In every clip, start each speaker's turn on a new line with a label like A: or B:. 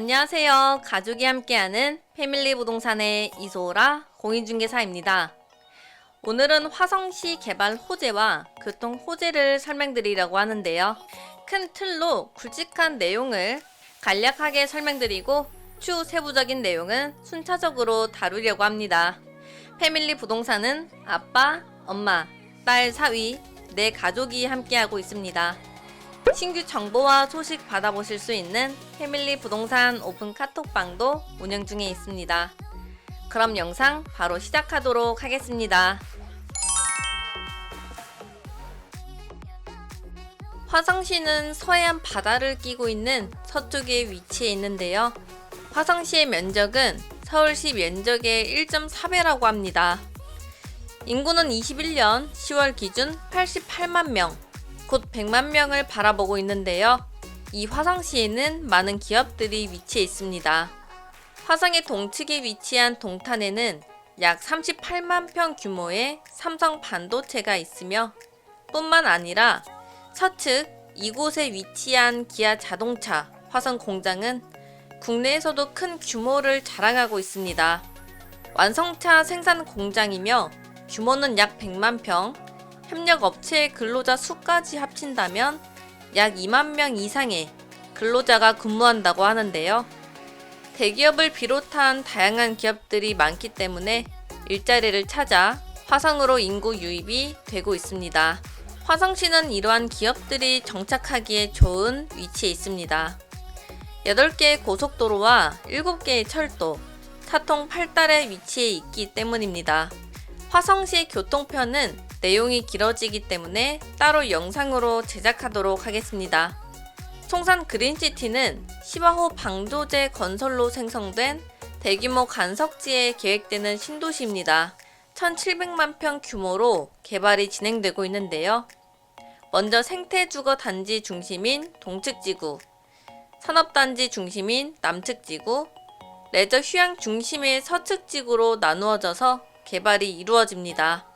A: 안녕하세요. 가족이 함께하는 패밀리 부동산의 이소라 공인중개사입니다. 오늘은 화성시 개발 호재와 교통 호재를 설명드리려고 하는데요. 큰 틀로 굵직한 내용을 간략하게 설명드리고 추후 세부적인 내용은 순차적으로 다루려고 합니다. 패밀리 부동산은 아빠, 엄마, 딸, 사위, 네 가족이 함께하고 있습니다. 신규 정보와 소식 받아보실 수 있는 패밀리 부동산 오픈 카톡방도 운영 중에 있습니다. 그럼 영상 바로 시작하도록 하겠습니다. 화성시는 서해안 바다를 끼고 있는 서쪽에 위치해 있는데요. 화성시의 면적은 서울시 면적의 1.4배라고 합니다. 인구는 21년 10월 기준 88만 명, 곧 100만 명을 바라보고 있는데요. 이 화성시에는 많은 기업들이 위치해 있습니다. 화성의 동측에 위치한 동탄에는 약 38만 평 규모의 삼성 반도체가 있으며 뿐만 아니라 서측 이곳에 위치한 기아 자동차 화성 공장은 국내에서도 큰 규모를 자랑하고 있습니다. 완성차 생산 공장이며 규모는 약 100만 평, 협력 업체 근로자 수까지 합친다면 약 2만 명 이상의 근로자가 근무한다고 하는데요. 대기업을 비롯한 다양한 기업들이 많기 때문에 일자리를 찾아 화성으로 인구 유입이 되고 있습니다. 화성시는 이러한 기업들이 정착하기에 좋은 위치에 있습니다. 8개의 고속도로와 7개의 철도, 타통 8달에 위치해 있기 때문입니다. 화성시의 교통편은 내용이 길어지기 때문에 따로 영상으로 제작하도록 하겠습니다. 송산 그린시티는 시바호 방조제 건설로 생성된 대규모 간석지에 계획되는 신도시입니다. 1700만 평 규모로 개발이 진행되고 있는데요. 먼저 생태주거 단지 중심인 동측지구, 산업단지 중심인 남측지구, 레저 휴양 중심의 서측지구로 나누어져서 개발이 이루어집니다.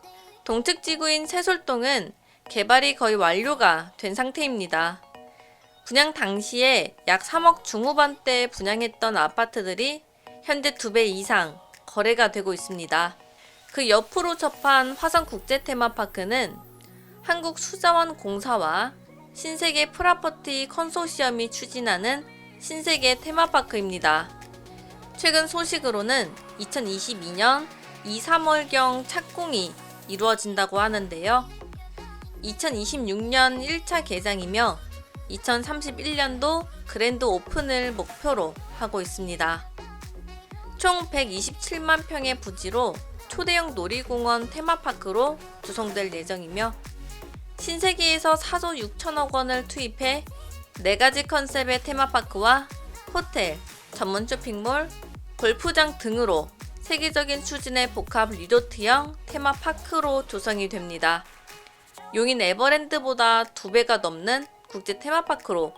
A: 동측 지구인 세솔동은 개발이 거의 완료가 된 상태입니다. 분양 당시에 약 3억 중후반대에 분양했던 아파트들이 현재 2배 이상 거래가 되고 있습니다. 그 옆으로 접한 화성국제테마파크는 한국수자원공사와 신세계 프라퍼티 컨소시엄이 추진하는 신세계 테마파크입니다. 최근 소식으로는 2022년 2, 3월경 착공이 이루어진다고 하는데요. 2026년 1차 개장이며 2031년도 그랜드 오픈을 목표로 하고 있습니다. 총 127만 평의 부지로 초대형 놀이공원 테마파크로 구성될 예정이며 신세계에서 4조 6천억 원을 투입해 4가지 컨셉의 테마파크와 호텔, 전문 쇼핑몰, 골프장 등으로 세계적인 수준의 복합 리조트형 테마파크로 조성이 됩니다. 용인 에버랜드보다 2배가 넘는 국제 테마파크로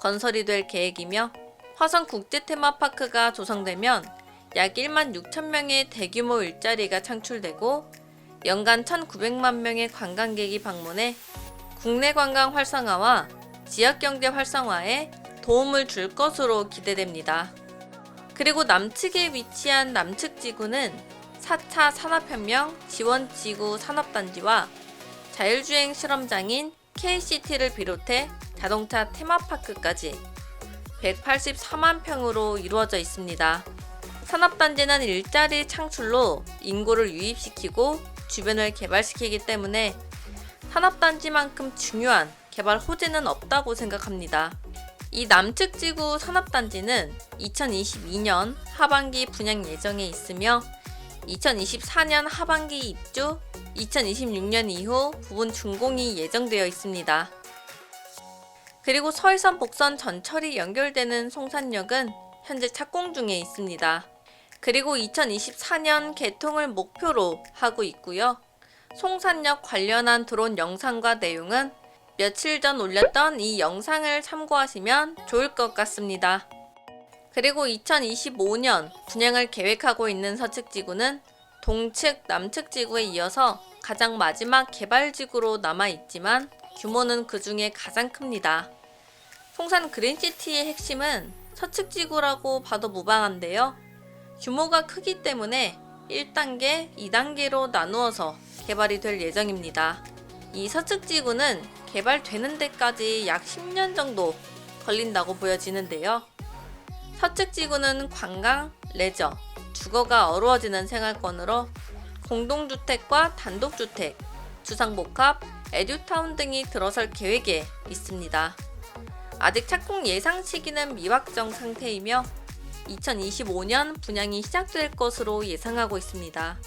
A: 건설이 될 계획이며 화성 국제 테마파크가 조성되면 약 1만 6천 명의 대규모 일자리가 창출되고 연간 1,900만 명의 관광객이 방문해 국내 관광 활성화와 지역 경제 활성화에 도움을 줄 것으로 기대됩니다. 그리고 남측에 위치한 남측지구는 4차 산업혁명 지원지구 산업단지와 자율주행 실험장인 KCT를 비롯해 자동차 테마파크까지 184만 평으로 이루어져 있습니다. 산업단지는 일자리 창출로 인구를 유입시키고 주변을 개발시키기 때문에 산업단지만큼 중요한 개발 호재는 없다고 생각합니다. 이 남측 지구 산업단지는 2022년 하반기 분양 예정에 있으며 2024년 하반기 입주, 2026년 이후 부분 준공이 예정되어 있습니다. 그리고 서해선 복선 전철이 연결되는 송산역은 현재 착공 중에 있습니다. 그리고 2024년 개통을 목표로 하고 있고요. 송산역 관련한 드론 영상과 내용은 며칠 전 올렸던 이 영상을 참고하시면 좋을 것 같습니다. 그리고 2025년 분양을 계획하고 있는 서측지구는 동측, 남측지구에 이어서 가장 마지막 개발지구로 남아있지만 규모는 그 중에 가장 큽니다. 송산 그린시티의 핵심은 서측지구라고 봐도 무방한데요. 규모가 크기 때문에 1단계, 2단계로 나누어서 개발이 될 예정입니다. 이 서측지구는 개발되는 데까지 약 10년 정도 걸린다고 보여지는데요. 서측지구는 관광, 레저, 주거가 어우러지는 생활권으로 공동주택과 단독주택, 주상복합, 에듀타운 등이 들어설 계획에 있습니다. 아직 착공 예상 시기는 미확정 상태이며 2025년 분양이 시작될 것으로 예상하고 있습니다.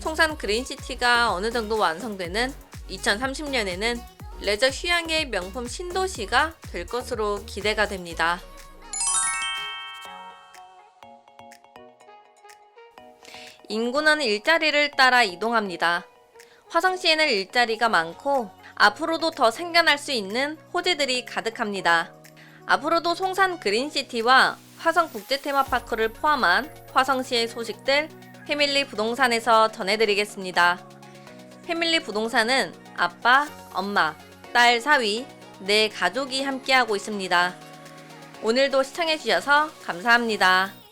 A: 송산 그린시티가 어느 정도 완성되는 2030년에는 레저 휴양의 명품 신도시가 될 것으로 기대가 됩니다. 인구는 일자리를 따라 이동합니다. 화성시에는 일자리가 많고 앞으로도 더 생겨날 수 있는 호재들이 가득합니다. 앞으로도 송산 그린시티와 화성 국제 테마파크를 포함한 화성시의 소식들 패밀리 부동산에서 전해드리겠습니다. 패밀리 부동산은 아빠, 엄마, 딸, 사위, 내 가족이 함께하고 있습니다. 오늘도 시청해주셔서 감사합니다.